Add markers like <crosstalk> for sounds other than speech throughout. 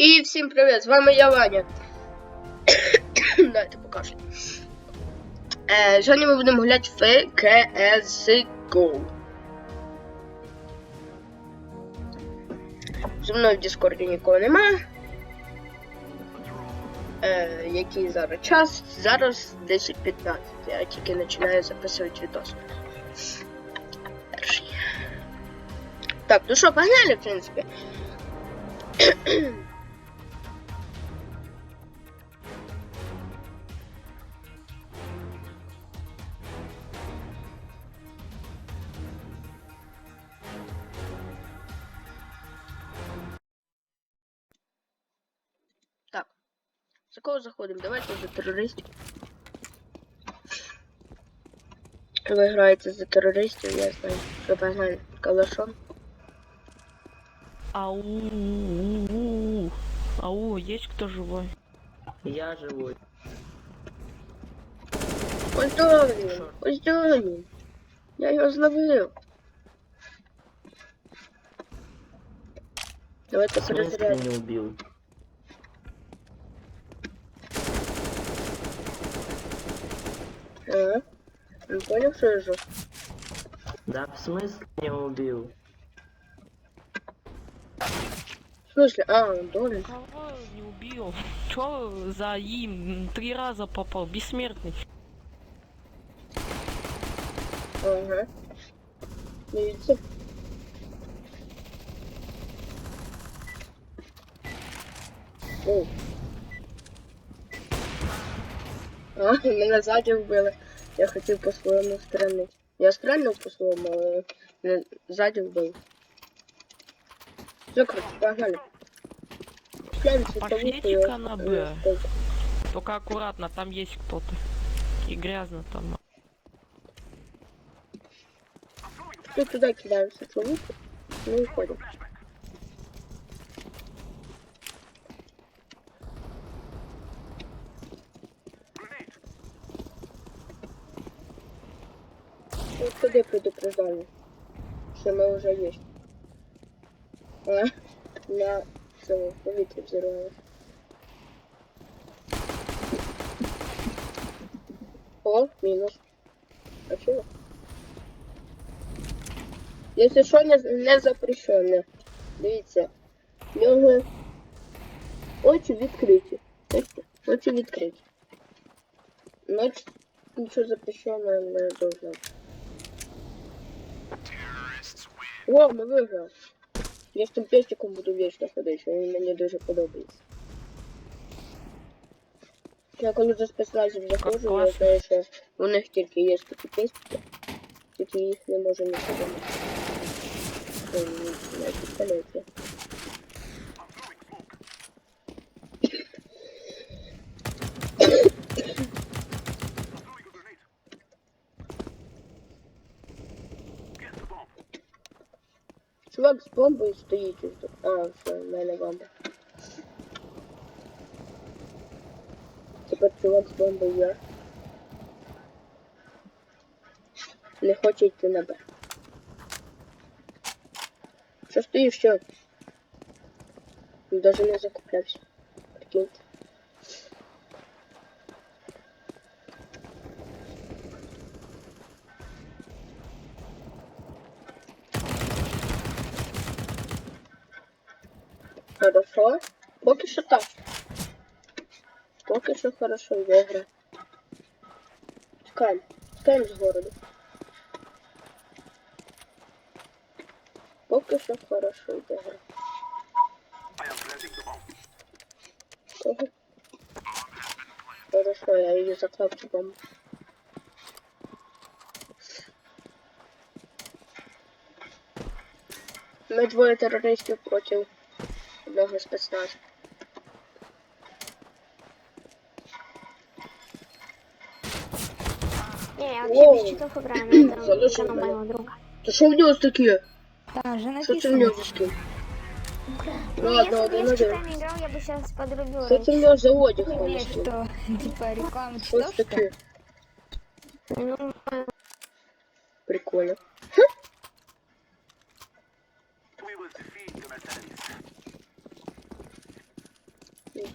І всім привіт! З вами я Ваня. Дайте покажу. Е, сьогодні ми будемо гуляти в CSGO. Зі мною в Діскорді нікого немає. Е, який зараз час? Зараз 10.15. Я тільки починаю записувати відос. Так, ну що, погнали, в принципі. За кого заходимо? Давайте за терористів. Ви граєте за терористів, я знаю. Що погнали калашом. Ау. Ау, есть кто живой? Я живой. Ось де він, ось де він. Я його зловив. Давайте В смысле перезарядимо. не убил? А? Не понял, что я же? Да в смысле не убил? В смысле? А, он долин. Кого не убил? Чё за им три раза попал? Бессмертный. Ага. Не видите? О. А, мене ззаді вбили. Я хотів по-своєму стрельнути. Я стрельнув по-своєму, але мене ззаді вбили. Все, короче, погнали. Стріляємо з Пошлите-ка лука, на я- Б. я стойку. Только аккуратно, там есть кто-то. И грязно там. Мы туда кидаемся в луку, мы уходим. сюда предупреждали, что мы уже есть. А, на целом повітря взорвалось. О, минус. А чего? Якщо що, не, не запрещене. Дивіться. В нього очі відкриті. Бачите? Очі відкриті. Значить, нічого запрещеного не должно. бути. О, ми виграли. Я з тим пестиком буду вічно ходити, він мені дуже подобається. Я коли до спецназів заходжу, я класно. знаю, що у них тільки є такі пестики, тільки їх не можу не подобати. На Чувак з бомбою стоїть. ось тут. А, все, в мене бомба. Тепер чувак з бомбою є. Не хоче йти на Б. Що стоїш, що? Даже не закуплявся. Прикиньте. Хорошо. Поки що так. Поки що хорошо йде гра. Тікаємо. Тікаємо з городу. Поки що хорошо йде гра. Ого. Хорошо, я її заклав цю бомбу. Ми двоє терористів проти одного спецназу. Не, я вообще без читов играю, но это <clears throat> от моего друга. То що в нього таке? Там же Що це в нього за скін? Ну, Ладно, если бы я с читами играл, я бы сейчас подрубил. Що це в нього за одяг Нет, на скін? что, <laughs> типа реклама читов, что ли? таке?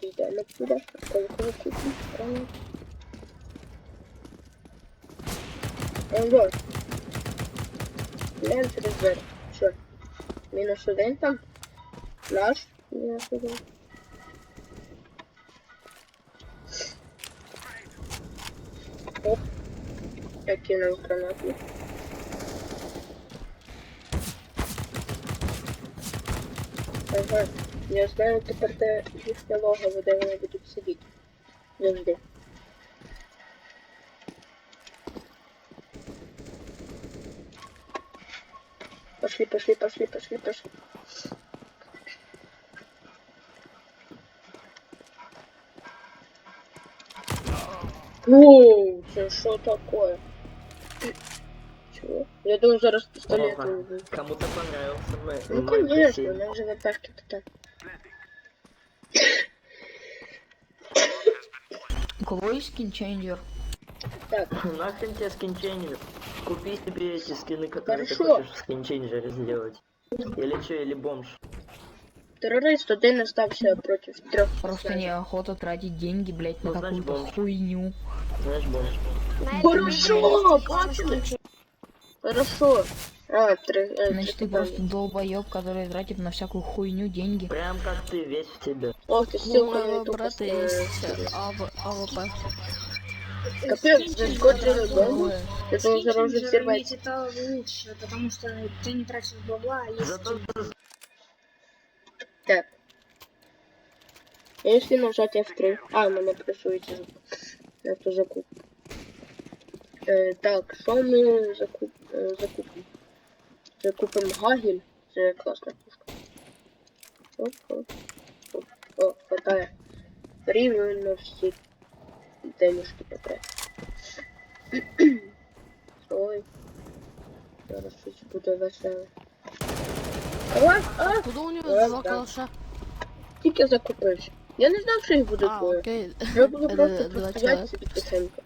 lidando por essa coisa aqui se estranho. Embora. É Lembra de ver. Sure. Minus 70. Nós. Minus 70. Aqui não está nada. Vai, vai. Я знаю тепер де їхнє логово, де вони будуть сидіти. Завжди. Пошли, пошли, пошли, пошли, пошли. Воу, це що таке? Чего? Я думаю, зараз пистолет Ага. убью. Кому-то понравился мой, Ну мой конечно, у бассейн. меня же ВПшки-то так. У кого есть скинчейнджер? Так, Нахрен тебе скинчейнджер? Купи себе эти скины, которые ты Хорошо. хочешь в скинчейнджере сделать. Или что, или бомж. террорист один остався против трех. Просто неохота тратить деньги, блять, на Ну, значит, какую-то бомж. хуйню. Знаешь, бомж. Хорошо, пацаны. Хорошо. А, три, э, Значит, ты просто долбоеб, который тратит на всякую хуйню деньги. Прям как ты, весь в тебе. Ох ты, У на моего брата э, есть АВ- АВП. Капец. Ой, Я думал, зараз уже взорвать. иметь это лучше, потому что ты не тратишь бабла, а если Зато Так. Если нажать F3. А, мене пресується за эту закупку. Е, так, що ми закуп... е, закупимо? Закупимо Гагель. Це класна пушка. Оп, оп, оп. О, хватає. Рівно всі денежки потрапили. Ой. Зараз щось буде веселе. А, а, Куда у Да, два калаша? Тільки закупився. Я не знав, що їх буде двоє. окей. Я було просто два постояти человека. собі тихенько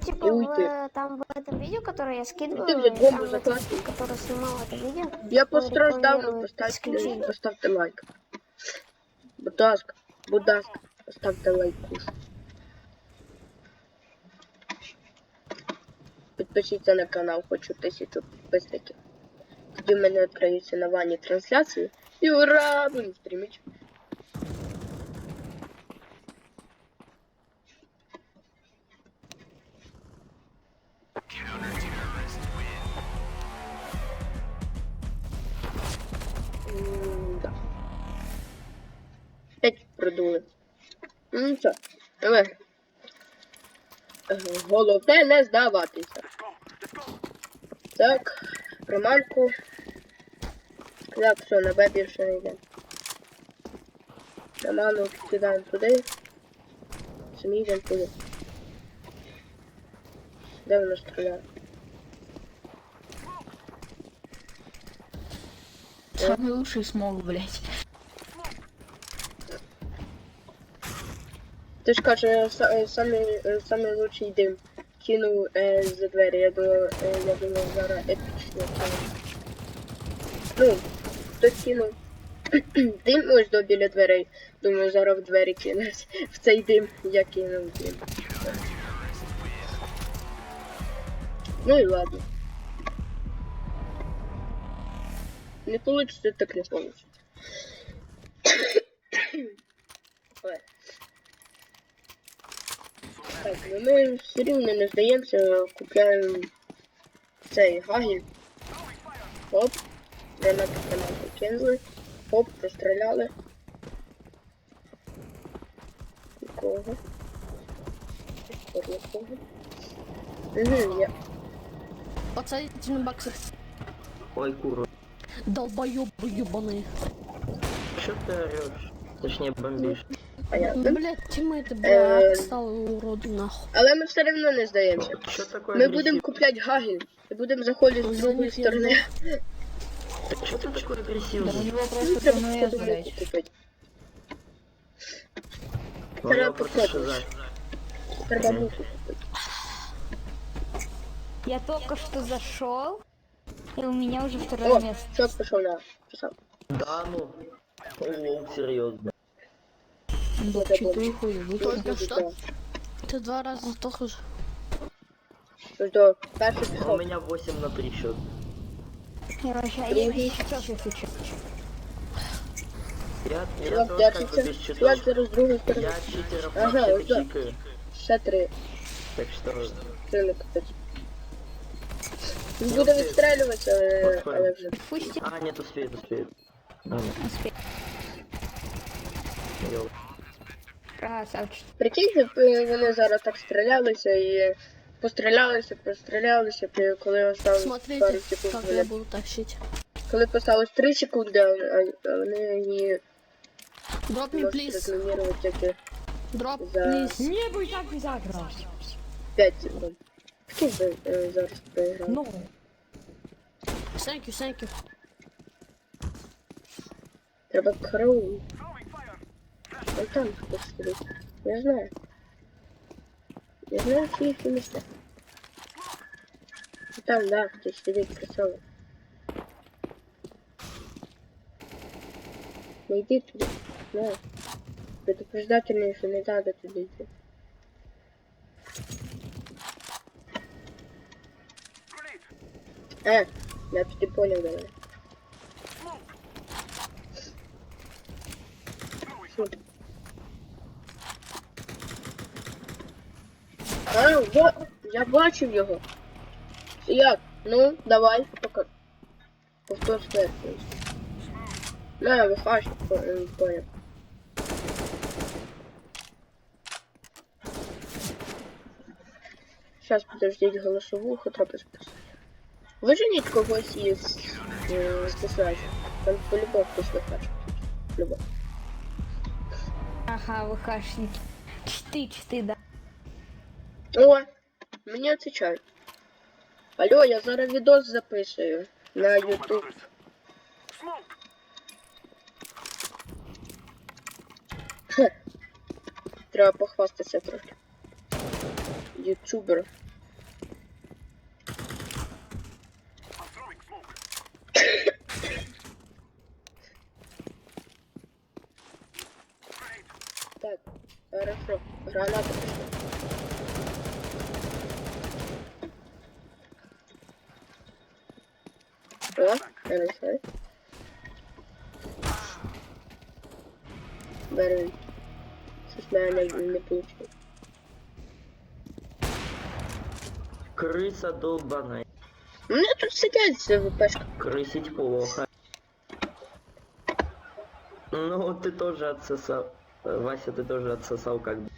Ну, типа, И уйти. в, там в этом видео, которое я скидывала, Ты взять бомбу там этот, захватывай. который снимал это видео, Я он постраждав, рекламирует поставте, скинченджер. поставте лайк. Будь ласка, будь ласка, поставте лайкуш. Підпишіться на канал, хочу тисячу підписників. Тоді в мене відкриються на ванні трансляції. І ура! Будемо стрімити. П'ять. Ну що, але е, головне не здаватися. Так, приманку. Так, все, на Б більше не йде. Приману кидаємо туди. Самі йдемо туди. Де воно стріляє? Самый лучший смог, блять. Каже, са- самий, е, самий лучший дим. Кинув е, за двері, я думав, е, я думав, зараз епічно. Ну, хтось кинув <clears throat> дим ось до біля дверей. Думаю, зараз в двері кинуть. В цей дим я кинув дим. Ну і ладно. Не получится, так не получится. Ой. Так, ну ми все рівно не здаємося, купляємо цей гагіль. Оп. Гранату гранату кинули. Оп, постріляли. Нікого. Тепер нікого. Угу, я. Подсадите на баксы. Ой, курва. Долбоёбы ебаные. Что ты орешь? Точнее, бомбишь. Понятно. Блять, тиммейты, Э, блядь, отсталые уроды, нахуй. Але ми все одно не здаємося. Что такое Ми будемо агрессивный? купляти гагіль. І будемо заходити з За другої них я сторони. Что ты такой Да у агрессивный? него Ну, просто треба ПМС, походу блять. купити. У Треба него просто походу. шиза. Треба Мгм. муку купити. Я только что зашел, и у меня уже второе О, место. чувак пішов на писав. Да ну. О, серьезно. Чи ти хуй, ви Только тільки що? что? Ти два рази здох уже. Что, перший У пішов. меня 8 на 3 счет. Короче, а я сейчас я хочу. Я, я Чувак, тоже я как бы читер. без счетов. Чувак, зараз другу сторону. Я читеров Ага, вообще вот так. чикаю. Ще три. Так что... Три капець. Він буде відстрелюватися, але, але вже. Пусти. А, нет, успеет, успеет. Ладно, Успей. ёл. Красавчик. Прикиньте, вони зараз так стрілялися і пострілялися, пострілялися, коли осталось пару секунд. как я буду тащить. Коли поставилось 3 секунди, вони її Дроп розмінірувати тільки Дроп, please. Не, і так заграв. 5 секунд. Прикинь, ви е, зараз проіграли. Ну, Thank you, thank you. Треба караул. Вон там хтось сидить. Я знаю. Я знаю, всі їхні місця. Там, да, хтось сидить красиво. Не йди туди. Да. Предупреждательно, що не треба туди йти. А, я туди понял, давай. Що? А, во, я бачив його. Як? Ну, давай, пока. Повтор смерті. На, вихаш, понял. Сейчас, подождіть голосовуху, треба записати. Виженіть когось із е, списати. Там по-любому хтось вихаш. Любов. Ага, ВХшники. Чты, чты, да. О, мені отвечають. Алло, я зараз відос записую на YouTube. <laughs> Треба похвастатися трохи. Ютубер. <coughs> Так, хорошо. Граната Берем. Щось мене не, получилось. Крыса долбаная. У мене тут сидять з ВПшка. Крысить плохо. Ну, ты тоже отсосал. Вася, ты тоже отсосал как бы.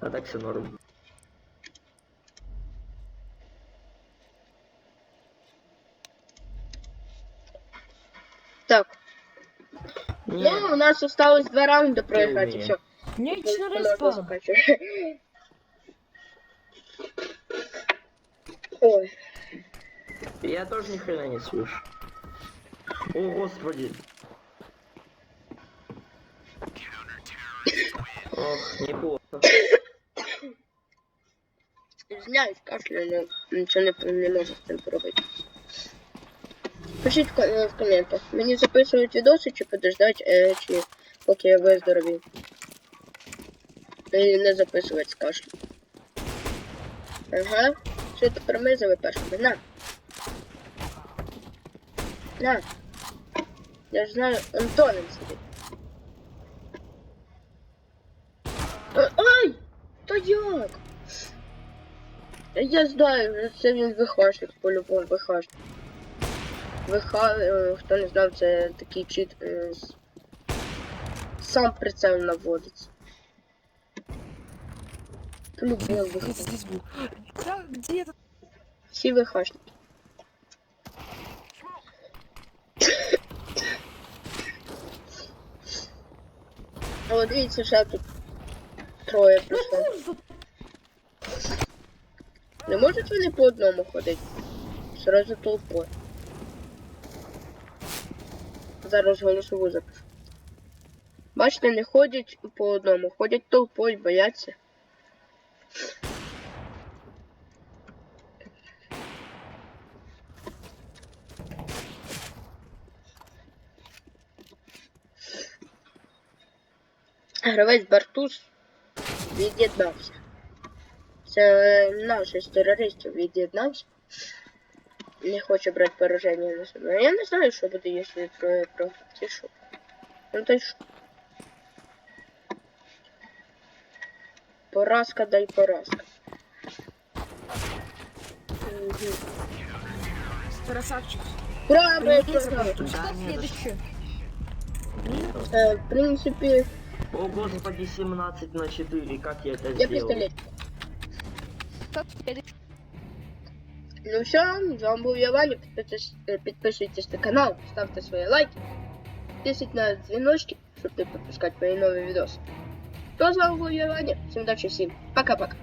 А так все норм. Так, Не, ну у нас осталось два раунда проиграть и все. Нічна респа. Ой, я тоже ни хрена не слышу. О, господи. Ох, неплохо. извиняюсь, кашляю, но нічого не, не можу з цим поробити. Пишіть е, в коментах, мені записують відоси чи подождать, е, чи поки я виздоровію. І не записувати з. Ага. Що тепер ми за ВПшками? На. На. Я ж знаю, Антонин сидить. А- Ай! Та як? Я знаю, це він вихашник, по-любому вихашник. ВХ, е, хто не знав, це такий чит е, сам прицел наводиться. Любил ВХ. Здесь ВХшники. А вот видите, сейчас тут троє пришло. Не можуть вони по одному ходити? Сразу толпою. Зараз голосову запишу. Бачите, не ходять по одному, ходять толпою, бояться. Гравець Бартус від'єднався. Це наш із терористів від'єднався. Не хоче брати пораження на себе. Я не знаю, що буде, якщо троє програти. Що? Ну то й що? Поразка дай поразка. Мгм. Красавчик. Ура, ми програли. Кто следующий? Е, В принципі, О господи, 17 на 4, как я это я сделал? пістолет. Кто следующий? Ну все, з вами був я Ваня. Підписуйтесь, е, підписуйтесь на канал, ставте свої лайки, тисніть на дзвіночки, щоб не пропускати мої нові відоси. То з вами був я Ваня. Всім удачі всім. Пока-пока.